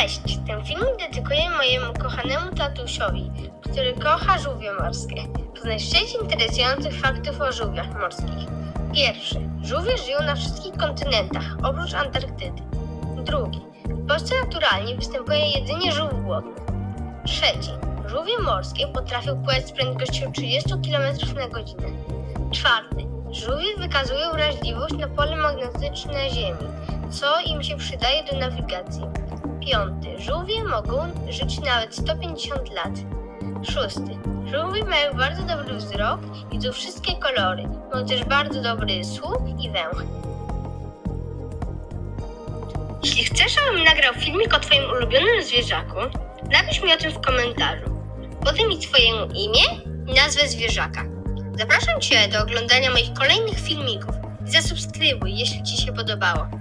Cześć, ten filmik dedykuję mojemu kochanemu tatusiowi, który kocha żółwie morskie. Poznaj sześć interesujących faktów o żółwiach morskich. Pierwszy. Żółwie żyją na wszystkich kontynentach, oprócz Antarktydy. Drugi. W Polsce naturalnie występuje jedynie żółw głodny. Trzeci. Żółwie morskie potrafią pływać z prędkością 30 km na godzinę. Czwarty. Żółwie wykazują wrażliwość na pole magnetyczne Ziemi, co im się przydaje do nawigacji. Piąty. Żółwie mogą żyć nawet 150 lat. Szósty. Żółwie mają bardzo dobry wzrok, widzą wszystkie kolory. Mają też bardzo dobry słuch i węch. Jeśli chcesz, abym nagrał filmik o Twoim ulubionym zwierzaku, napisz mi o tym w komentarzu. Podaj mi Twoje imię i nazwę zwierzaka. Zapraszam Cię do oglądania moich kolejnych filmików i zasubskrybuj, jeśli Ci się podobało.